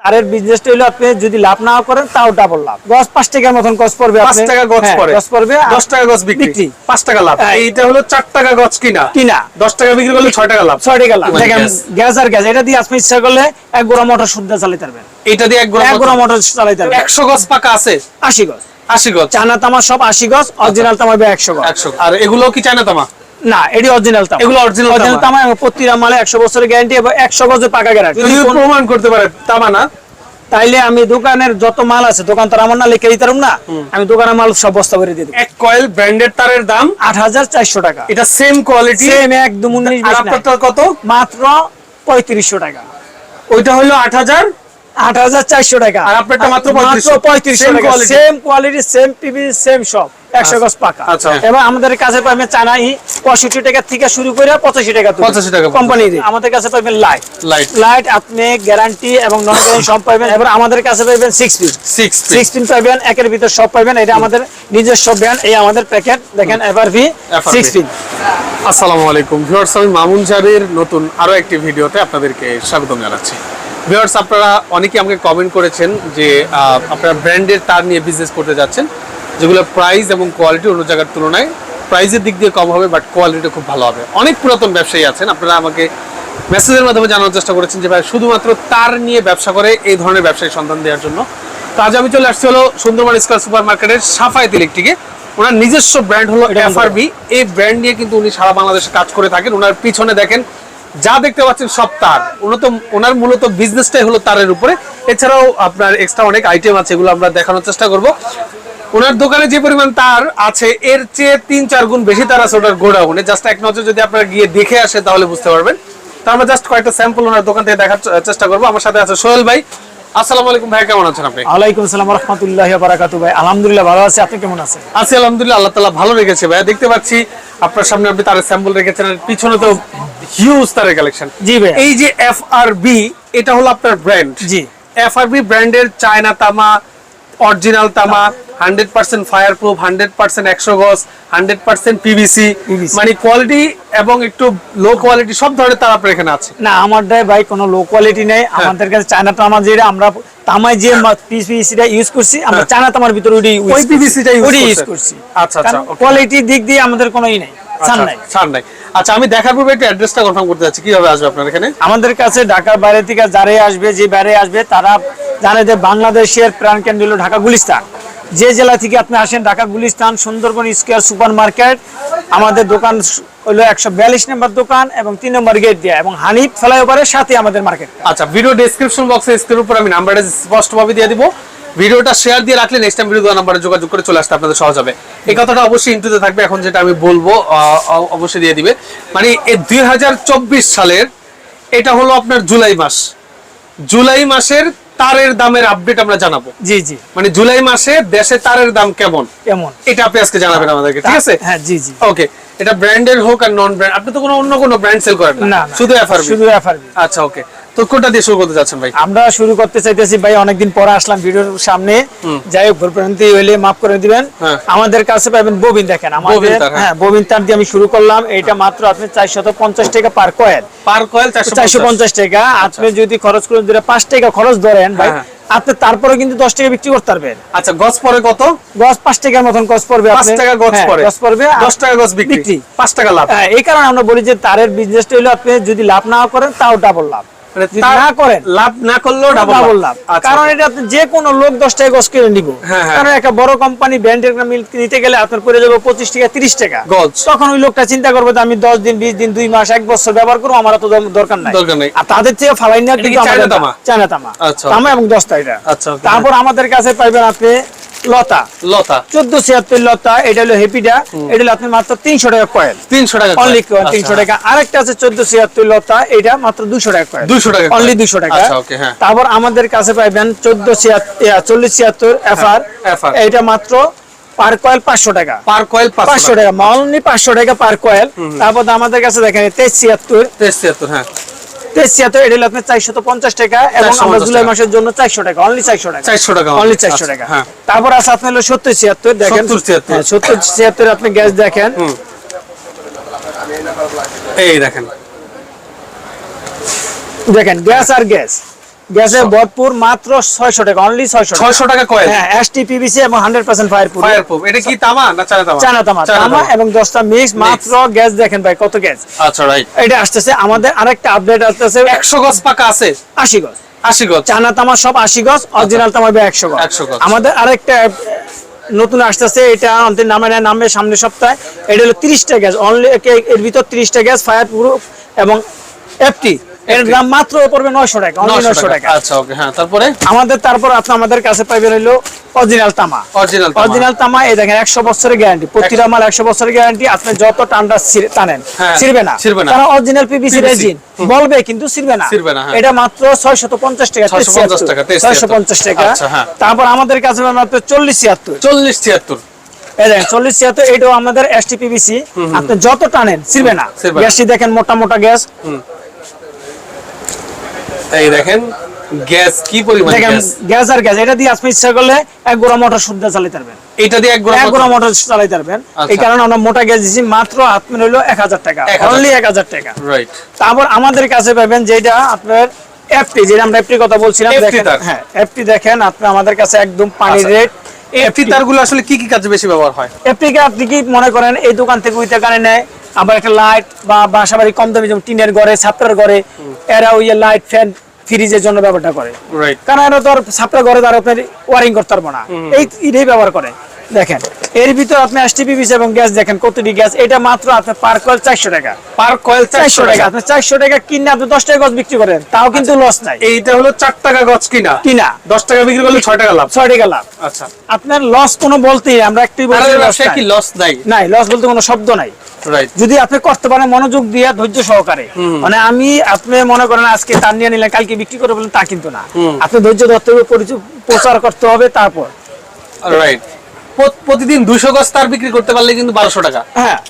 তারের বিজনেসটা হলো আপনি যদি লাভ না করেন তাও ডাবল লাভ। গছ পাঁচ টাকার মতন গছ পড়বে পাঁচ টাকা গজ হ্যাঁ, পড়ে। গছ পড়বে দশ টাকা গছ বিক্রি। পাঁচ টাকা লাভ। হ্যাঁ। এইটা হলো চার টাকা গছ কিনা। কিনা। দশ টাকা বিক্রি করলে ছয় টাকা লাভ। ছয় টাকা লাভ। মানে দেখেন গ্যাস। আর গ্যাস এটা দিয়ে আপনি ইচ্ছা করলে এক গোড়া মোটর শুদ্ধ চালাতে পারবেন। এটা দিয়ে এক গোড়া মোটর। চালাতে পারবেন। একশো গছ পাকা আছে। আশি গজ আশি গজ। চানা তামা সব আশি গজ অরিজিনাল তামা হবে একশো গজ। একশো আর এগুলো কি চায়না তামা? না এটি অরিজিনাল তামা। এগুলো original তামা। তামা প্রতিটা মালে একশো বছরের গ্যারান্টি এবং একশো গজের পাকা গ্যারান্টি প্রমাণ করতে পারে তামা না? তাইলে আমি দোকানের যত মাল আছে দোকান তো আমার না লিখে দিতে পারব না আমি দোকানের মাল সব বস্তা করে দিয়ে এক কয়েল ব্র্যান্ডেড তারের দাম? আট হাজার চারশো টাকা। এটা সেম কোয়ালিটি সেম একদম উনিশ কত? মাত্র পঁয়ত্রিশশো টাকা। ওইটা হলো আট হাজার আট হাজার চারশো টাকা। আর আপনারটা মাত্র 3500 পঁয়ত্রিশশো টাকা। Same quality same PB same সব। একশো গজ পাকা। এবার আমাদের কাছে পাবেন চানাই পঁয়ষট্টি টাকা থেকে শুরু করে পঁচাশি টাকা 85 টাকা কোম্পানি আমাদের কাছে পাবেন লাইট লাইট লাইট আপনি গ্যারান্টি এবং নন গ্যারান্টি সব পাবেন। এবার আমাদের কাছে পাবেন six piece six six pin পাবেন একের ভিতর সব পাবেন। এটা আমাদের নিজস্ব ব্র্যান্ড এই আমাদের প্যাকেট দেখেন এফআরভি FRV সিক্স পিন আসসালামু আলাইকুম। ভিউয়ার্স আমি মামুন জারির নতুন আরও একটি ভিডিওতে আপনাদেরকে স্বাগতম জানাচ্ছি। ভিউয়ার্স আপনারা অনেকে আমাকে কমেন্ট করেছেন যে আপনারা ব্র্যান্ডের তার নিয়ে বিজনেস করতে যাচ্ছেন যেগুলো প্রাইস এবং কোয়ালিটি অন্য জায়গার তুলনায় প্রাইসের দিক দিয়ে কম হবে বাট কোয়ালিটি খুব ভালো হবে। অনেক পুরাতন ব্যবসায়ী আছেন আপনারা আমাকে মেসেজের মাধ্যমে জানানোর চেষ্টা করেছেন যে ভাই শুধুমাত্র তার নিয়ে ব্যবসা করে এই ধরনের ব্যবসায়ী সন্ধান দেওয়ার জন্য। তো আজ আমি চলে আসছি হলো সুন্দরবন স্কয়ার সুপার মার্কেটের সাফায়েত ইলেকট্রিকে। ওনার নিজস্ব ব্র্যান্ড হলো এফআরবি এই ব্র্যান্ড নিয়ে কিন্তু উনি সারা বাংলাদেশে কাজ করে থাকেন। ওনার পিছনে দেখেন যা দেখতে পাচ্ছেন সব তার। উন্নত ওনার মূলত বিজনেসটাই হলো তারের উপরে। এছাড়াও আপনার এক্সট্রা অনেক আইটেম আছে, এগুলো আমরা দেখানোর চেষ্টা করব। ওনার দোকানে যে পরিমাণ তার আছে, এর চেয়ে তিন চার গুণ বেশি তার আছে ওনার গোডাউনে জাস্ট এক নজর যদি আপনারা গিয়ে দেখে আসে, তাহলে বুঝতে পারবেন। তো আমরা জাস্ট কয়েকটা স্যাম্পল ওনার দোকান থেকে দেখার চেষ্টা করব। আমার সাথে আছে সোহেল ভাই। আসসালামু আলাইকুম ভাই কেমন আছেন আপনি? ওয়ালাইকুম আসসালাম রহমতুল্লাহ বারাকাতু ভাই আলহামদুলিল্লাহ ভালো আছে। আপনি কেমন আছেন? আছি আলহামদুলিল্লাহ আল্লাহ তালা ভালো রেখেছে দেখতে পাচ্ছি আপনার সামনে আপনি তার স্যাম্পল রেখেছেন আর পিছনে তো হিউজ তারের কালেকশন জি ভাই। এই যে এটা হলো আপনার ব্র্যান্ড জি। ব্র্যান্ডের চায়না তামা অরিজিনাল তামা hundred percent fire proof hundred percent একশো গজ হান্ড্রেড পার্সেন্ট পিভিসি মানে কোয়ালিটি এবং একটু লো কোয়ালিটি সব ধরনের তার আপনার এখানে আছে। না আমার দেয় ভাই কোনো লো কোয়ালিটি নেই। হ্যাঁ। আমাদের কাছে চায়না তামা যেটা আমরা তামায় যে পিস পিসিটা ইউজ করছি আমরা চায়না তামার ভিতরে হ্যাঁ। ওই PVC টা use ইউজ করছি। আচ্ছা, আচ্ছা. কোয়ালিটির দিক দিয়ে আমাদের কোনো ই নেই ছাড় আচ্ছা, নাই। আচ্ছা আমি দেখার পূর্বে একটু অ্যাড্রেসটা কনফার্ম করতে যাচ্ছি। কীভাবে আসবে আপনার এখানে? আমাদের কাছে ঢাকার বাইরে থেকে যারাই আসবে যে বাইরে আসবে তারা জানে যে বাংলাদেশের প্রাণ কেন্দ্র হলো ঢাকা গুলিস্তান। যে জেলা থেকে আপনি আসেন Dhaka Gulistan, Sundarban square super market আমাদের দোকান হলো একশো বিয়াল্লিশ নম্বর দোকান এবং তিন নম্বর গেট দেওয়া এবং হানিফ ফ্লাইওভারের সাথে আমাদের মার্কেট আচ্ছা ভিডিও ডেসক্রিপশন বক্সে স্ক্রিনের উপর আমি নাম্বারটা স্পষ্টভাবে দিয়ে দিব। ভিডিওটা শেয়ার দিয়ে রাখলে নেক্সট টাইম ভিডিও নাম্বারে যোগাযোগ করে চলে আসতে আপনাদের সহজ হবে। এই কথাটা অবশ্যই ইন্টুতে থাকবে, এখন যেটা আমি বলব অবশ্যই দিয়ে দিবে। মানে এই দুই হাজার চব্বিশ সালের, এটা হলো আপনার জুলাই মাস। জুলাই মাসের তারের দামের আপডেট আমরা জানাব। জি জি। মানে জুলাই মাসে দেশে তারের দাম কেমন? এমন এটা আপনি আজকে জানাবেন আমাদেরকে ঠিক আছে? হ্যাঁ জি জি। ওকে এটা ব্র্যান্ডের হোক আর নন ব্র্যান্ড আপনি তো কোনো অন্য কোনো ব্র্যান্ড সেল করেন না, শুধু এফআরবি শুধু এফআরবি আচ্ছা ওকে তো কোনটা দিয়ে শুরু করতে যাচ্ছেন ভাই? আমরা শুরু করতে চাইতেছি ভাই অনেকদিন পরে আসলাম ভিডিওর সামনে। যাই হোক ভুলভ্রান্তি হইলে মাফ করে দিবেন। হ্যাঁ। আমাদের কাছে পাবেন ববিন দেখেন। আমাদের হ্যাঁ। হ্যাঁ ববিন তার দিয়ে আমি শুরু করলাম। এটা মাত্র আপনি চারশত পঞ্চাশ টাকা পার কয়েল পার কয়েল চারশো চারশো পঞ্চাশ টাকা। আপনি যদি খরচ করে দিলে পাঁচ টাকা খরচ ধরেন ভাই হ্যাঁ। আপনি তারপরে কিন্তু দশ টাকা বিক্রি করতে পারবেন। আচ্ছা গছ পরে কত? গছ পাঁচ টাকার মতন গছ পড়বে পাঁচ টাকা হ্যাঁ, পরে গজ পড়বে দশ টাকা গজ বিক্রি। পাঁচ টাকা লাভ। হ্যাঁ, এই কারণে আমরা বলি যে তারের বিজনেসটা হলো আপনি যদি লাভ না করেন তাও ডাবল লাভ। না করেন লাভ না করলেও ডাবল ডাবল লাভ লাভ আচ্ছা কারণ এটা আপনি যে কোনো লোক দশ টাকা গজ কিনে নিব হ্যাঁ, হ্যাঁ। কারণ একটা বড় কোম্পানি ব্র্যান্ডের মিল নিতে গেলে আপনার পড়ে যাবে পঁচিশ টাকা তিরিশ টাকা গজ। তখন ওই লোকটা চিন্তা করবে আমি দশ দিন বিশ দিন দুই মাস এক বছর ব্যবহার করব আমার তো দরকার নাই দরকার নেই। আর তাদের চেয়ে ফালাই না কিন্তু চায়না তামা? চায়না তামা আচ্ছা। তামা এবং দশটা এটা আচ্ছা, তারপর আমাদের কাছে পাইবেন আপনি লতা। লতা। চোদ্দ ছিয়াত্তর লতা এটা হলো হেপিটা এটা হলো আপনি মাত্র তিনশো টাকা কয়েল তিনশো টাকা অনলি তিনশো আচ্ছা, টাকা। আরেকটা আছে চোদ্দ ছিয়াত্তর লতা এটা মাত্র দুশো টাকা কয়েল 200 টাকা অনলি দুশো টাকা। আচ্ছা, হ্যাঁ। তারপর আমাদের কাছে পাইবেন চোদ্দ চল্লিশ ছিয়াত্তর এফআর। FR এটা মাত্র পার কয়েল পাঁচশো টাকা। পার কয়েল পাঁচশো টাকা। অনলি পাঁচশো টাকা পার কয়েল। তারপর আমাদের কাছে দেখেন তেইশ ছিয়াত্তর। তেইশ তিয়াত্তর হ্যাঁ। ছিয়াত্তর এটা হলো আপনার চারশত পঞ্চাশ টাকা এবং আমরা জুলাই মাসের জন্য চারশো টাকা অনলি চারশো টাকা। চারশো টাকা অনলি আচ্ছা, চারশো টাকা। হ্যাঁ। তারপর আছে আপনার হলো সত্তর ছিয়াত্তর দেখেন। 70 ছিয়াত্তর। হ্যাঁ, সত্তর ছিয়াত্তর আপনি গ্যাস দেখেন। এই দেখেন। দেখেন গ্যাস আর গ্যাস গ্যাসের ভরপুর মাত্র ছয়শো টাকা অনলি ছয়শো ছয়শো টাকা কয়েল হ্যাঁ এসটি পিভিসি এবং hundred percent fire proof fire proof এটা কি তামা না চায়না তামা চায়না তামা তামা এবং দশটা মিক্স মাত্র গ্যাস দেখেন ভাই কত গ্যাস আচ্ছা রাইট এটা আসতেছে আমাদের আরেকটা আপডেট আসতেছে। একশো গজ পাকা আছে? আশি গজ। আশি গজ। চায়না তামা সব আশি গজ অরিজিনাল তামা একশো গজ। 100 গজ। আমাদের আরেকটা নতুন আসতেছে এটা আমাদের নামে নামে সামনে সপ্তাহে। এটা হলো তিরিশটা গ্যাস অনলি এর ভিতর তিরিশটা গ্যাস ফায়ার প্রুফ এবং এফটি এর দাম মাত্র পড়বে নয়শো টাকা অনলি নয়শো টাকা। আচ্ছা ওকে হ্যাঁ তারপরে? আমাদের তারপর আপনি আমাদের কাছে পাইবেন হলো অরিজিনাল তামা। অরিজিনাল অরিজিনাল তামা এই দেখেন একশো বছরের গ্যারান্টি প্রতিটা মাল একশো বছরের গ্যারান্টি আপনি যত টান্ডা টানেন ছিড়বে না। ছিঁড়বে অরিজিনাল পিভিসি রেজিন বলবে কিন্তু ছিড়বে না। ছিঁড়বে না। এটা মাত্র ছয়শত পঞ্চাশ টাকা 650 টাকা, 73 পঞ্চাশ টাকা। আচ্ছা, হ্যাঁ। তারপর আমাদের কাছে মাত্র চল্লিশ চল্লিশ চল্লিশ ছিয়াত্তর এটাও আমাদের পিভিসি আপনি যত টানেন ছিঁড়বে না। গ্যাসটি দেখেন মোটা মোটা গ্যাস। এই দেখেন গ্যাস কি পরিমাণ দেখেন গ্যাস? গ্যাস আর গ্যাস এটা দিয়ে আপনি ইচ্ছা করলে এক গোড়া মোটর শুদ্ধ চালাতে পারবেন। এটা দিয়ে এক গোড়া মোটর? চালাতে পারবেন। এই আচ্ছা। কারণে আমরা মোটা গ্যাস দিচ্ছি মাত্র হলো হাজার টাকা অনলি এক হাজার টাকা। রাইট তারপর আমাদের কাছে পাবেন যেটা আপনার এফটি যেটা আমরা এফটি কথা বলছিলাম দেখেন হ্যাঁ এফটি দেখেন আপনি আমাদের কাছে একদম পানির আচ্ছা। রেট এফটি তারগুলো আসলে কি কি কাজে বেশি ব্যবহার হয়? এফটিকে আপনি কি মনে করেন এই দোকান থেকে উইতে কানে নেয়? আবার একটা লাইট বা বাসা বাড়ি কম দামি যেমন টিনের ঘরে ছাত্রার ঘরে এরা ওই লাইট ফ্যান ফ্রিজের জন্য ব্যবহারটা করে। কারণ এরা তো আর ছাত্রার ঘরে তার আপনার ওয়ারিং করতে পারব না। এই এটাই ব্যবহার করে। দেখেন এর ভিতর আপনি এসটিপি বিস এবং গ্যাস দেখেন কতটি গ্যাস? এটা মাত্র আপনার পার কয়েল চারশো টাকা। পার কয়েল চারশো টাকা। আপনি চারশো টাকা কিনে আপনি দশ টাকা গজ বিক্রি করেন তাও কিন্তু লস নাই। এইটা হলো চার টাকা গজ কিনা? কিনা। দশ টাকা বিক্রি করলে ছয় টাকা লাভ। ছয় টাকা লাভ। আচ্ছা। আপনার লস কোনো বলতেই আমরা একটু কি লস নাই? নাই লস বলতে কোনো শব্দ নাই। যদি আপনি করতে পারেন মনোযোগ দিয়ে ধৈর্য সহকারে। মানে আমি আপনি মনে করেন আজকে তার নিয়ে নিলেন কালকে বিক্রি করে বলেন তা কিন্তু না। আপনি ধৈর্য ধরতে হবে প্রচার করতে হবে তারপর। রাইট প্রতিদিন দুইশো গজ তার বিক্রি করতে পারলে কিন্তু বারোশো টাকা। হ্যাঁ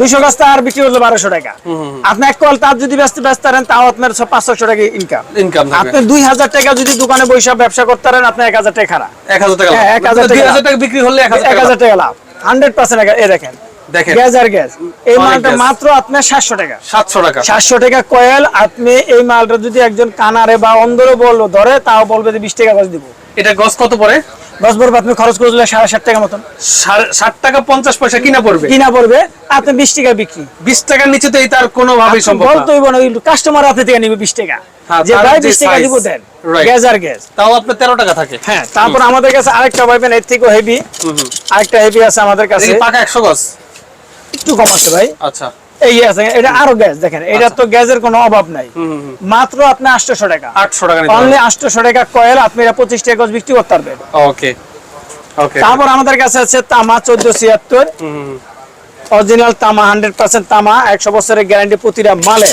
দুইশো গাছ তার বিক্রি করলে বারোশো টাকা। আপনি এক কল তার যদি ব্যস্ত ব্যস্ত পারেন তাও আপনার সব পাঁচশো টাকা ইনকাম ইনকাম আপনি দুই হাজার টাকা যদি দোকানে বৈশাখ ব্যবসা করতে পারেন আপনি এক হাজার টাকা খারাপ। এক হাজার টাকা হ্যাঁ। এক হাজার টাকা বিক্রি হলে এক হাজার এক টাকা লাভ। হান্ড্রেড পার্সেন্ট এ দেখেন গ্যাস আর গ্যাস। এই মালটা মাত্র আপনার সাতশো টাকা। সাতশো টাকা। সাতশো টাকা কয়েল আপনি এই মালটা যদি একজন কানারে বা অন্দরে বলল ধরে তাও বলবে যে বিশ টাকা গজ দিব। এটা গজ কত পড়ে? পড়বে আপনি খরচ করে দিলে সাড়ে ষাট টাকা মতন। ষাট টাকা পঞ্চাশ পয়সা কিনা পড়বে? কিনা পড়বে আপনি বিশ টাকা বিক্রি। বিশ টাকার নিচে তো তার কোনোভাবেই সম্ভব না। বলতেই কাস্টমার হাতে থেকে নিবে বিশ টাকা। হ্যাঁ, যে ভাই বিশ টাকা দিব দেন গ্যাস আর গ্যাস তাও আপনার তেরো টাকা থাকে। হ্যাঁ তারপর আমাদের কাছে আরেকটা এর থেকেও হেভি আরেকটা হেভি আছে আমাদের কাছে। পাকা একশো গজ। একটু কম আছে ভাই। আচ্ছা। এই এটা আরও গ্যাস দেখেন এটা তো গ্যাসের কোনো অভাব নাই। মাত্র আপনি টাকা। আটশো টাকা অনলি টাকা কয়েল আপনি এটা পঁচিশ টাকা গজ বিক্রি করতে পারবেন। ওকে ওকে। তারপর আমাদের কাছে আছে তামা চোদ্দ ছিয়াত্তর। অরিজিনাল তামা হান্ড্রেড পার্সেন্ট তামা একশো বছরের গ্যারান্টি প্রতিটা মালে।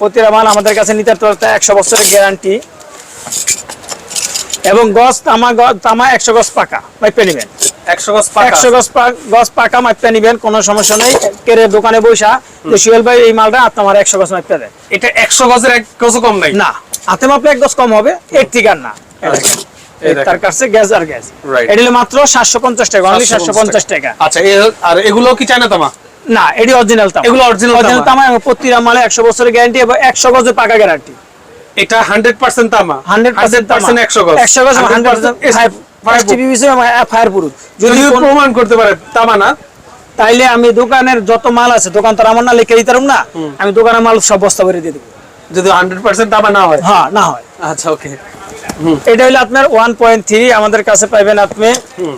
প্রতিটা মাল আমাদের কাছে নিতে পারতে একশো বছরের গ্যারান্টি এবং গছ তামা তামা একশো গছ পাকা মাইপে নিবেন। একশো পাকা। একশো গছ গছ পাকা মাইপে নিবেন কোনো সমস্যা নেই। কেড়ে দোকানে বৈশা যে সুয়েল ভাই এই মালটা আপনি আমার একশো গছ মাইপে দেন এটা একশো গজের এক গজও কম নাই? না হাতে মাপলে এক গছ কম হবে এর আর না। এই দেখেন। তার কাছে গ্যাস আর গ্যাস। Right. এটা হলো মাত্র সাতশো পঞ্চাশ টাকা অনলি সাতশো পঞ্চাশ টাকা। আচ্ছা আর এগুলো কি চায়না তামা? না এটি অরিজিনাল তামা। এগুলো অরিজিনাল তামা। প্রতিটা মালে 100 বছরের গ্যারান্টি এবং 100 গজের পাকা গ্যারান্টি এটা 100% তামা। 100% 100 100% প্রমাণ করতে পারে তামা না। তাইলে আমি দোকানের যত মাল আছে দোকান তো আমার না লিখে না আমি দোকানের মাল সব বস্তা ভরে দিয়ে দেব। যদি 100% তামা না হয়। হ্যাঁ না হয়। আচ্ছা ওকে এটা হলো আপনার 1.3 আমাদের কাছে পাবেন আপনি হুম।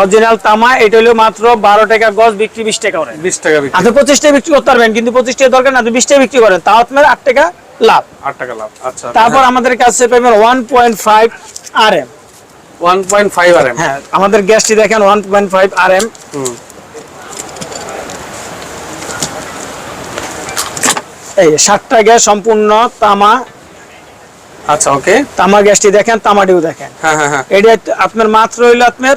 অরিজিনাল তামা এটা হলো মাত্র 12 টাকা গছ বিক্রি 20 টাকা করেন। টাকা আপনি 25 টাকা বিক্রি করতে পারবেন কিন্তু 25 টাকা দরকার না আপনি বিক্রি করেন তাও আপনার 8 টাকা লাভ। টাকা লাভ আচ্ছা। তারপর আমাদের কাছে one point five R M 1.5 RM হ্যাঁ আমাদের গ্যাসটি দেখেন 1.5 আরএম এই সাতটা গ্যাস সম্পূর্ণ তামা। আচ্ছা ওকে তামা গ্যাসটি দেখেন তামাটিও দেখেন। হ্যাঁ হ্যাঁ এটা আপনার মাত্র হইল আপনার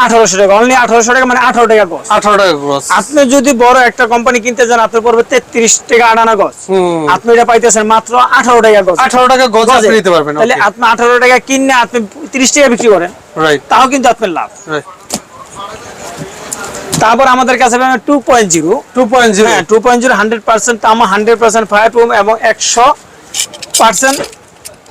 আঠারোশো টাকা অনলি আঠারোশো টাকা মানে আঠারো টাকা গজ আঠারো টাকা গজ আপনি যদি বড় একটা কোম্পানি কিনতে যান আপনার পড়বে তেত্রিশ টাকা গজ হুম। আপনি এটা পাইতেছেন মাত্র আঠারো টাকা গজ আঠারো টাকা গজ আপনি নিতে পারবেন তাহলে আপনি আঠারো টাকা কিনে আপনি তিরিশ টাকা বিক্রি করেন। রাইট তাও কিন্তু আপনার লাভ। তারপর আমাদের কাছে two point zero two point zero হ্যাঁ two point zero hundred percent তামা হান্ড্রেড পার্সেন্ট ফায়ার প্রুফ এবং একশো পার্সেন্ট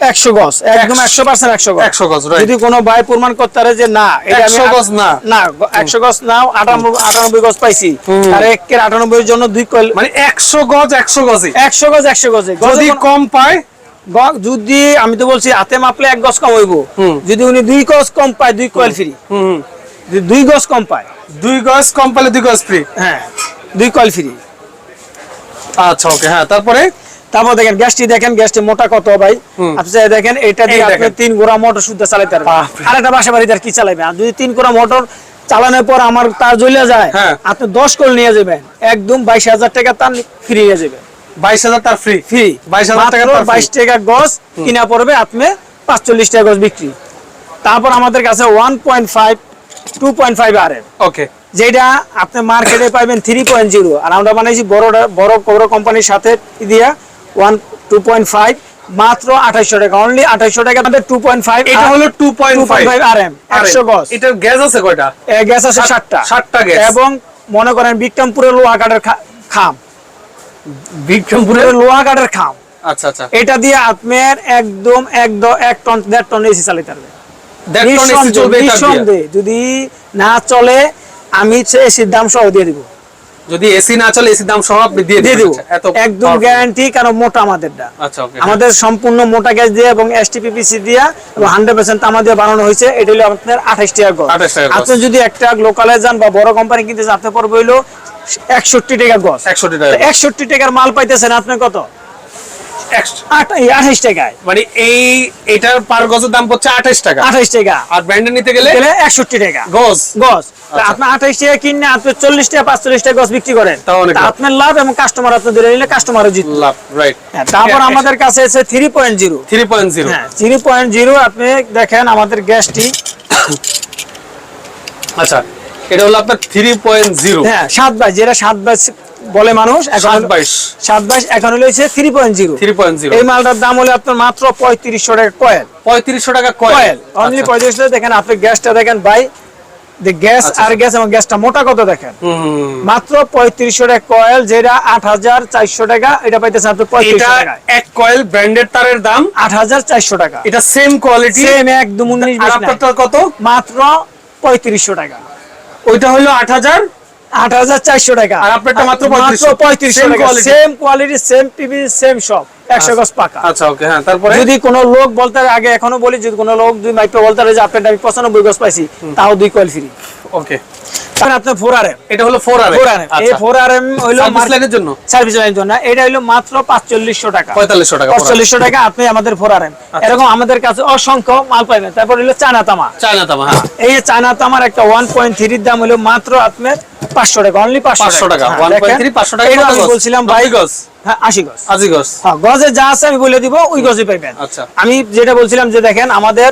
একশো গজ একদম একশো পার্সেন্ট একশো গজ। 100 গজ, যদি কোনো ভাই প্রমাণ করতে পারে যে না এটা আমি 100 গজ না। না একশো গজ নাও আটানব্বই আটানব্বই গজ পাইছি। আর একের আটানব্বই জন্য দুই কয়েল মানে একশো গজ একশো গজই একশো গজ একশো গজে। গজে যদি কম পায়? যদি আমি তো বলছি হাতে মাপলে এক গজ কম হইব। যদি উনি দুই গজ কম পায় দুই কয়েল ফ্রি যদি দুই গজ কম পায়। দুই গজ কম পালে দুই গজ ফ্রি হ্যাঁ দুই কয়েল ফ্রি আচ্ছা ওকে হ্যাঁ তারপরে? তারপর দেখেন গ্যাসটি দেখেন গ্যাসটি মোটা কত ভাই? আপনি চাই দেখেন এটা দিয়ে আপনি তিন গোড়া মোটর শুদ্ধ চালাইতে পারবেন। আর একটা বাসা বাড়িতে আর কি চালাবেন আর যদি তিন গোড়া মোটর চালানোর পর আমার তার জ্বলে যায় হ্যাঁ। আপনি দশ কল নিয়ে যাবেন। একদম বাইশ হাজার টাকা তার ফ্রি নিয়ে যাবেন বাইশ হাজার তার ফ্রি ফ্রি 22,000 টাকা বাইশ টাকা গজ কিনা পড়বে আপনি পাঁচচল্লিশ টাকা গজ বিক্রি। তারপর আমাদের কাছে one point five two point five আর ওকে যেটা আপনি মার্কেটে পাইবেন থ্রি পয়েন্ট জিরো আর আমরা বানাইছি বড়টা বড় বড় কোম্পানির সাথে দিয়া ওয়ান টু পয়েন্ট ফাইভ মাত্র আঠাইশশো টাকা অনলি আঠাইশশো টাকা আমাদের টু পয়েন্ট ফাইভ এটা হলো two point five R M একশো গজ। এটার গ্যাস আছে কয়টা? গ্যাস আছে সাত- ষাটটা ষাটটা গ্যাস। এবং মনে করেন বিক্রমপুরের লোহা কাঠের খাম। বিক্রমপুরে পুরের লোহা কাঠের খাম। আচ্ছা আচ্ছা। এটা দিয়ে আপনার একদম এক এক টন দেড় টন এসি চালাতে পারবে। যদি না চলে আমি এসির দাম সহ দিয়ে দিব। যদি এসি না চলে এসি দাম সহ আপনি দিয়ে দিয়ে দিব। আচ্ছা, একদম। গ্যারান্টি কারণ মোটা আমাদেরটা। আচ্ছা ওকে আমাদের সম্পূর্ণ মোটা গ্যাস দিয়ে এবং এসটিপিপিসি দিয়ে এবং হান্ড্রেড পার্সেন্ট তামা দিয়ে বানানো হয়েছে। এটা হলো আপনার আঠাশ টাকা গজ। 28 টাকা গজ। আপনি যদি একটা লোকালে যান বা বড় কোম্পানি কিনতে যান আপনার পড়বে হইল একষট্টি টাকা গজ। 61 টাকা গজ। একষট্টি টাকার মাল পাইতেছেন আপনি কত? Ex- আঠাশ টাকায়। মানে এই এটার পার গজের দাম হচ্ছে আঠাশ টাকা। আঠাশ টাকা। আর ব্র্যান্ডে নিতে গেলে গেলে একষট্টি টাকা। গজ। গজ। আচ্ছা। আপনি আঠাইশ টাকা কিনে আপনি চল্লিশ টাকা পাঁচচল্লিশ টাকা গজ বিক্রি করেন। আপনার লাভ এবং কাস্টমার আপনি ধরে নিলে কাস্টমারও জিত লাভ রাইট হ্যাঁ, তারপর আমাদের কাছে আছে three point zero three point zero হ্যাঁ থ্রি পয়েন্ট জিরো আপনি দেখেন আমাদের গ্যাসটি। আচ্ছা এটা হলো আপনার থ্রি পয়েন্ট জিরো হ্যাঁ সাত বাইশ যেটা সাত বাইশ বলে মানুষ এখন সাত বাইশ। সাত বাইশ এখন হলো three point zero three point zero এই মালটার দাম হলো আপনার মাত্র পঁয়ত্রিশশো টাকা কয়েল। পঁয়ত্রিশশো টাকা কয়েল। অনলি পঁয়ত্রিশশো দেখেন আপনি গ্যাসটা দেখেন ভাই গ্যাস আচ্ছা। আর গ্যাস এবং গ্যাসটা মোটা কত দেখেন? মাত্র পঁয়ত্রিশশো টাকা কয়েল যেটা আট হাজার চারশো টাকা এটা পাইতেছেন আপনি পঁয়ত্রিশশো এক কয়েল ব্র্যান্ডেড তারের দাম? আট হাজার চারশো টাকা। এটা সেম কোয়ালিটি সেম একদম উনিশ কত? মাত্র পঁয়ত্রিশশো টাকা। ওইটা হলো আট হাজার। আট হাজার চারশো টাকা। আর আপনার মাত্র 3500 পঁয়ত্রিশশো। টাকা। Same quality same TV same সব একশো গজ পাকা। আচ্ছা ওকে হ্যাঁ তারপরে? যদি কোনো লোক বলতে আগে এখনও বলি যদি কোনো লোক দুই মাইপে বলতে যে আপনার আমি পঁচানব্বই গজ পাইছি তাও দুই কয়েল ফ্রি ওকে আপনার ফোর আর এম এটা হলো four R four R M এই ফোর আর এম হইল লাইনের জন্য? সার্ভিস লাইনের জন্য। এটা হইল মাত্র পাঁচচল্লিশশো টাকা। পঁয়তাল্লিশশো টাকা টাকা আপনি আমাদের ফোর আর এম এরকম আমাদের কাছে অসংখ্য মাল পাইবেন তারপর হইল চায়না তামা চায়না দাম হ্যাঁ। এই চায়না তামার একটা ওয়ান পয়েন্ট থ্রির দাম হলো মাত্র আপনার পাঁচশো টাকা অনলি পাঁচশো টাকা। হ্যাঁ, ওয়ান পয়েন্ট থ্রি পাঁচশো টাকা আমি বলছিলাম ভাই গজ? হ্যাঁ আশি গজ। আশি গজ। হ্যাঁ গজে যা আছে আমি বলে দিব ওই গজে পাইবেন। আচ্ছা। আমি যেটা বলছিলাম যে দেখেন আমাদের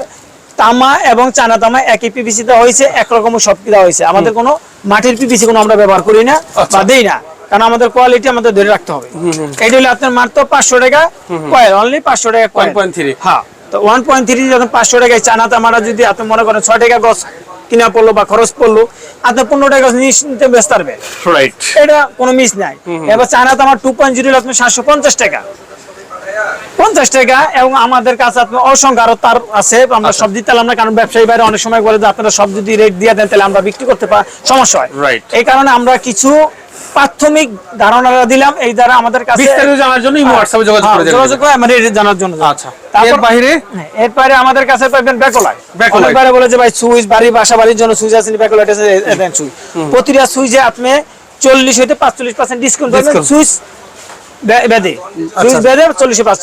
তামা এবং চায়না তামা একই পিপিসি দেওয়া হয়েছে একরকম সব দেওয়া হয়েছে। আমাদের কোনো মাটির পিপিসি কোনো আমরা ব্যবহার করি না আচ্ছা। বা দেই না কারণ আমাদের কোয়ালিটি আমাদের ধরে রাখতে হবে। এটা হলো আপনার মাত্র পাঁচশো টাকা কয়েল অনলি পাঁচশো টাকা ওয়ান কয়েল পয়েন্ট থ্রি হ্যাঁ তো ওয়ান পয়েন্ট থ্রি যখন পাঁচশো টাকায় চানা তামাটা যদি আপনি মনে করেন ছয় টাকা গছ কিনা পড়ল বা খরচ পড়ল আপনি পনেরো টাকা নিশ্চিন্তে বেচতে পারবেন রাইট এটা কোনো মিস নাই। এবার চানা তামার টু পয়েন্ট জিরো আপনি সাতশো পঞ্চাশ টাকা। পঞ্চাশ টাকা এবং আমাদের কাছে আপনি অসংখ্য আরও তার আছে। আমরা আচ্ছা। সব দিতে পারলাম না কারণ ব্যবসায়ী বাইরে অনেক সময় বলে যে আপনারা সব যদি রেট দিয়ে দেন তাহলে আমরা বিক্রি করতে পার সমস্যা হয়। Right. এই কারণে আমরা কিছু প্রাথমিক ধারণা দিলাম এই দ্বারা আমাদের কাছে বিস্তারিত জানার জন্য ইমো হোয়াটসঅ্যাপে যোগাযোগ হ্যাঁ, করে দেবেন। যোগাযোগ করে আমার রেট জানার জন্য আচ্ছা। তারপর- এর বাইরে? হ্যাঁ, এরপরে আমাদের কাছে পাবেন ব্যাকলাইট। Backlight। অনেকবারে বলে যে ভাই সুইচ বাড়ি বাসা বাড়ির জন্য সুইচ আছে ব্যাকলাইট আছে দেন সুইচ। প্রতিটা সুইচে আপনি চল্লিশ হইতে পাঁচচল্লিশ পার্সেন্ট ডিসকাউন্ট পাবেন। সুইচ চল্লিশে পাঁচ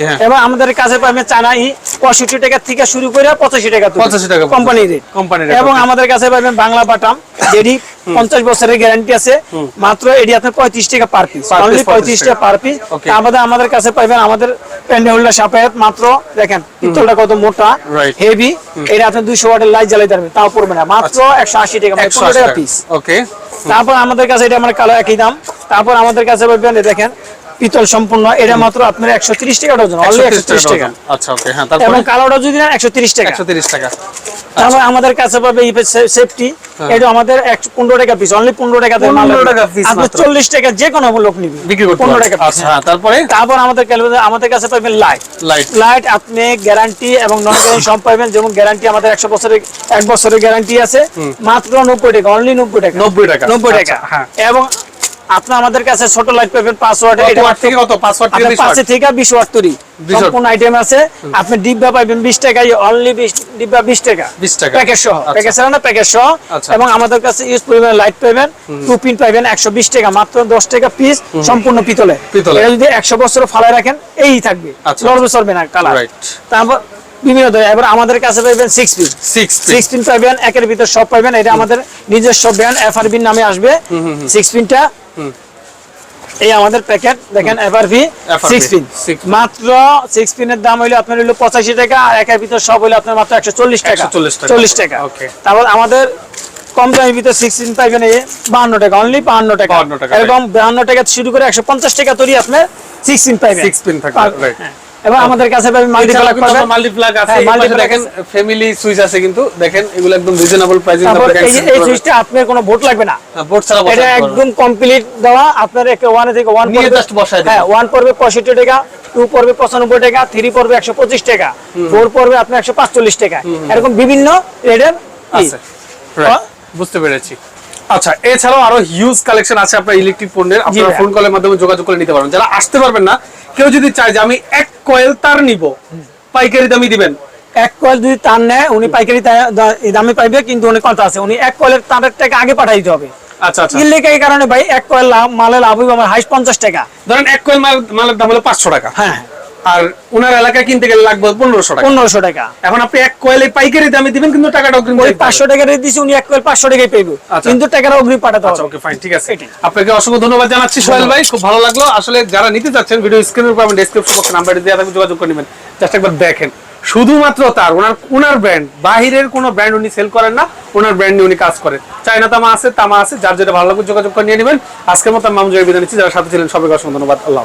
হ্যাঁ। আমাদের কাছে চানাই পঁয়ষট্টি টাকা থেকে শুরু করে পঁচাশি টাকা 85 টাকা কোম্পানি রেট এবং আমাদের কাছে পাবেন বাংলা বাটাম যেটি পঞ্চাশ বছরের গ্যারান্টি আছে। মাত্র এটি আপনার পঁয়ত্রিশ টাকা পার পিস অনলি পঁয়ত্রিশ টাকা। পার পিস আমাদের আমাদের কাছে পাইবেন আমাদের প্যান্ডে হোল্ডার সাপায়াত মাত্র দেখেন পিতলটা কত মোটা. হেভি এটা আপনি দুইশো ওয়াটের লাইট জ্বালাই থাকবেন তাও পড়বে না। মাত্র একশো আশি টাকা মানে পনেরো টাকা পিস ওকে তারপর আমাদের কাছে এটা আমার কালো একই দাম। তারপর আমাদের কাছে পাবেন দেখেন পিতল সম্পূর্ণ এটা মাত্র আপনার একশো তিরিশ টাকা ডজন অনলি একশো তিরিশ টাকা আচ্ছা ওকে হ্যাঁ এবং কালোটা যদি নেন একশো তিরিশ টাকা। একশো তিরিশ টাকা। তারপর আমাদের কাছে পাবে সেফটি এটা আমাদের পনেরো টাকা পিস অনলি পনেরো টাকা 15 টাকা চল্লিশ টাকা যে কোনো লোক নিবে বিক্রি করতে পনেরো টাকা piece, আচ্ছা হ্যাঁ তারপরে? তারপর আমাদের আমাদের কাছে পাবেন লাইট লাইট লাইট আপনি গ্যারান্টি এবং নন গ্যারান্টি সব পাবেন। যেমন গ্যারান্টি আমাদের একশো বছরের এক বছরের গ্যারান্টি আছে। মাত্র নব্বই টাকা অনলি নব্বই টাকা। নব্বই টাকা। নব্বই আচ্ছা, টাকা হ্যাঁ। এবং আমাদের কাছে ছোট লাইট পাবেন পাঁচ ওয়াট এটা থেকে কত? পাঁচ ওয়াট থেকে বিশ ওয়াট পাঁচে থেকে বিশ ওয়াট তৈরি। সম্পূর্ণ আইটেম আছে। আপনি ডিব্বা বিশ টাকায় অনলি বিশ ডিব্বা বিশ টাকা। 20 টাকা। প্যাকেজ সহ। আচ্ছা। প্যাকেজ না প্যাকেজ সহ। আচ্ছা। এবং আমাদের কাছে ইউজ পরিমাণ লাইট পাবেন টু পিন পাবেন একশো বিশ টাকা মাত্র দশ টাকা পিস সম্পূর্ণ পিতলে। পিতলে। যদি একশো বছর ফালায় রাখেন এই থাকবে। আচ্ছা। লড়বে চলবে না কালার. তারপর বিভিন্ন ধরনের। এবার আমাদের কাছে পাইবেন সিক্স পিস সিক্স পিন পাইবেন একের ভিতর সব পাইবেন এটা আমাদের নিজস্ব ব্র্যান্ড এফআরবি নামে আসবে। সিক্স পিনটা এই আমাদের প্যাকেট দেখেন FRV, সিক্স পিন মাত্র সিক্স পিনের দাম হইল আপনার হইল পঁচাশি টাকা আর একের ভিতর সব হইল আপনার মাত্র একশো চল্লিশ টাকা। 140 টাকা। চল্লিশ টাকা। তারপর আমাদের কম দামের ভিতর সিক্স পিন পাইবেন এই বাহান্ন টাকা অনলি বাহান্ন টাকা। 52 টাকা, এরকম বাহান্ন টাকা শুরু করে একশো পঞ্চাশ টাকা তৈরি আপনার সিক্স পিন পাইবেন। সিক্স পিন থাকবে। এবং আমাদের কাছে পাবেন। পাবেন আছে। হ্যাঁ, এই পাশে দেখেন ফ্যামিলি সুইচ আছে কিন্তু। দেখেন এগুলো একদম রিজনেবল প্রাইসে তারপর এই এই সুইচটা আপনার কোনো ভোট লাগবে না। বোর্ড ছাড়া এটা একদম কমপ্লিট দেওয়া। আপনার একটা থেকে নিয়ে বসায় দিবেন। হ্যাঁ পড়বে টাকা টু পড়বে পঁচানব্বই টাকা থ্রি পড়বে একশো পঁচিশ টাকা পড়বে আপনার একশো পাঁচচল্লিশ টাকা। এরকম বিভিন্ন রেটের আছে। বুঝতে পেরেছি। আচ্ছা এছাড়াও আরও হিউজ কালেকশন আছে আপনার ইলেকট্রিক পণ্যের আপনারা ফোন কলের মাধ্যমে যোগাযোগ করে নিতে পারবেন। যারা আসতে পারবেন না কেউ যদি চায় যে আমি এক কয়েল তার নিব পাইকারি দামই দিবেন। এক কয়েল যদি তার নেয় উনি পাইকারি দামে পাইবে কিন্তু অনেক কথা আছে উনি এক কয়েলের তারের টাকা আগে পাঠাই দিতে হবে। আচ্ছা আচ্ছা। এই কারণে ভাই এক কয়েল লাভ মালে লাভ হইবে আমার হাইস্ট পঞ্চাশ টাকা। ধরেন এক কয়েল মাল মালের দাম হলো পাঁচশো টাকা। হ্যাঁ। আর ওনার এলাকায় কিনতে গেলে লাগবে পনেরোশো টাকা। পনেরোশো টাকা। এখন আপনি এক কয়েলে পাইকারি দামে দিবেন কিন্তু টাকাটা অগ্রিম ওই পাঁচশো টাকা রেট দিছি উনি এক কয়েল পাঁচশো পাইবে। আচ্ছা। কিন্তু টাকাটা অগ্রিম পাঠাতে আচ্ছা হবে। ওকে ফাইন ঠিক আছে। আপনাকে অসংখ্য ধন্যবাদ জানাচ্ছি সোহেল ভাই খুব ভালো লাগল। আসলে যারা নিতে চাচ্ছেন ভিডিও স্ক্রিনের উপর আমি ডেসক্রিপশন বক্সে নাম্বার থাকবে যোগাযোগ করে নেবেন। জাস্ট একবার দেখেন। শুধুমাত্র তার ওনার ওনার ব্র্যান্ড বাহিরের কোনো ব্র্যান্ড উনি সেল করেন না ওনার ব্র্যান্ড নিয়ে উনি কাজ করেন। চাইনা তামা আছে তামা আছে যার যেটা ভালো লাগবে যোগাযোগ করে নিয়ে নেবেন। আজকের মতো আমি মামুজয়ের বিদায় নিচ্ছি। যারা সাথে ছিলেন সবাইকে অসংখ্য ধন্যবাদ। আল্লাহ।